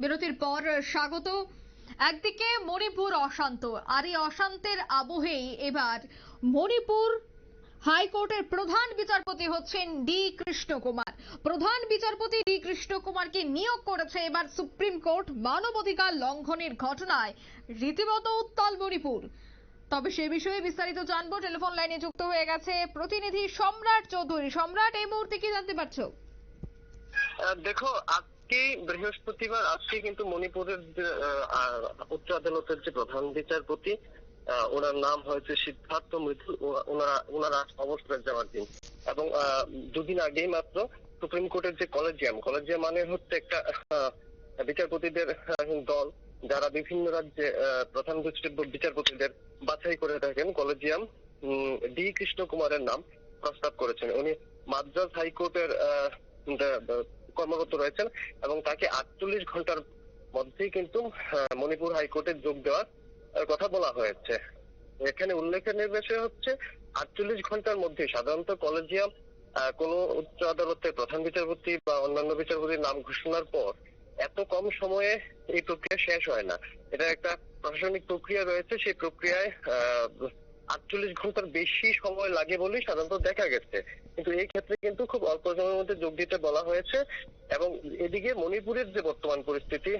বিরতির পর স্বাগত। একদিকে মণিপুর অশান্ত, আর এই অশান্তের আবহেই এবার মণিপুর হাইকোর্টের প্রধান বিচারপতি হচ্ছেন ডি কৃষ্ণ কুমার প্রধান বিচারপতি ডি কৃষ্ণ কুমারকে নিয়োগ করেছে এবার সুপ্রিম কোর্ট মানবাধিকার লঙ্ঘনের ঘটনায় রীতিমতো উত্তাল মণিপুর। তবে সে বিষয়ে বিস্তারিত জানব। টেলিফোন লাইনে যুক্ত হয়ে গেছে প্রতিনিধি সম্রাট চৌধুরী। সম্রাট, এই মুহূর্তে কি জানতে পারছ? দেখো আজকে বৃহস্পতিবার, আজকে কিন্তু মণিপুরের যে উচ্চ আদালতের যে প্রধান বিচারপতি ওনার নাম হয়েছে সিদ্ধার্থ ওনা- ওনারা ওনারা অবসরে যাওয়ার দিন। এবং দুদিন আগেই মাত্র সুপ্রিম কোর্টের যে কলেজিয়াম কলেজিয়াম মানে হচ্ছে একটা বিচারপতিদের দল, যারা বিভিন্ন রাজ্যে প্রধান বিচারপতিদের বাছাই করে থাকেন। কলেজিয়াম ডি কৃষ্ণ কুমারের নাম প্রস্তাব করেছেন। উনি মাদ্রাজ হাইকোর্টের কর্মরত রয়েছেন এবং তাকে আটচল্লিশ ঘণ্টার মধ্যেই কিন্তু মণিপুর হাইকোর্টে যোগ দেওয়ার কথা বলা হয়েছে। এখানে উল্লেখের বিষয় হচ্ছে, আটচল্লিশ ঘণ্টার মধ্যে সাধারণত কলেজিয়াম কোন উচ্চ আদালতের প্রধান বিচারপতি বা অন্যান্য বিচারপতির নাম ঘোষণার পর এত কম সময়ে এই প্রক্রিয়া শেষ হয় না। এটা একটা প্রশাসনিক প্রক্রিয়া রয়েছে, সেই প্রক্রিয়ায় আটচল্লিশ ঘণ্টার বেশি সময় লাগে বলেই সাধারণত দেখা গেছে। কিন্তু এই ক্ষেত্রে কিন্তু খুব অল্প সময়ের মধ্যে যোগ দিতে বলা হয়েছে। এবং এদিকে মণিপুরের যে বর্তমান পরিস্থিতি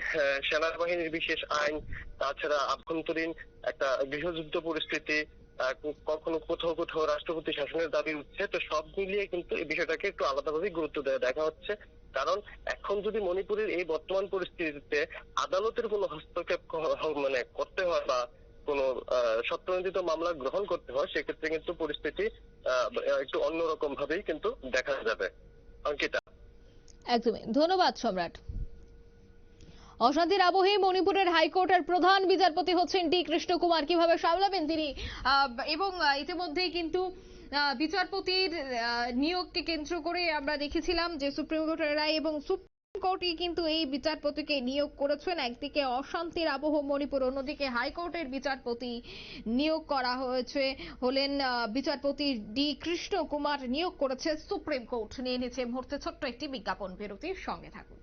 সেনাবাহিনীর বিশেষ আইন, তাছাড়া আভ্যন্তরীণ একটা গৃহযুদ্ধ পরিস্থিতি কখনো কোথাও কোথাও রাষ্ট্রপতি শাসনের দাবি উঠছে, তো সব মিলিয়ে কিন্তু এই বিষয়টাকে একটু আলাদাভাবে গুরুত্ব দেওয়া দেখা হচ্ছে। কারণ এখন যদি মণিপুরের এই বর্তমান পরিস্থিতিতে আদালতের কোনো হস্তক্ষেপ মানে করতে হয় বা কোনো আহ, মামলা গ্রহণ করতে হয় সেক্ষেত্রে কিন্তু পরিস্থিতি একটু অন্যরকম ভাবেই কিন্তু দেখা যাবে। অঙ্কিতা। একদমই। ধন্যবাদ সম্রাট। অশান্তির আবহে মণিপুরের হাইকোর্টের প্রধান বিচারপতি হচ্ছেন ডি কৃষ্ণ কুমার কীভাবে সামলাবেন তিনি? এবং আহ, ইতিমধ্যেই কিন্তু বিচারপতির নিয়োগকে কেন্দ্র করে আমরা দেখেছিলাম যে সুপ্রিম কোর্টের রায় এবং কোর্টই কিন্তু এই বিচারপতিকে নিয়োগ করেছেন। একদিকে অশান্তির আবহ মণিপুর, অন্যদিকে হাইকোর্টের বিচারপতি নিয়োগ করা হয়েছে। হলেন বিচারপতি ডি কৃষ্ণ কুমার নিয়োগ করেছে সুপ্রিম কোর্ট। নিয়ে নিচ্ছে মুহূর্তে ছোট্ট একটি বিজ্ঞাপন। বিরতির সঙ্গে থাকুন।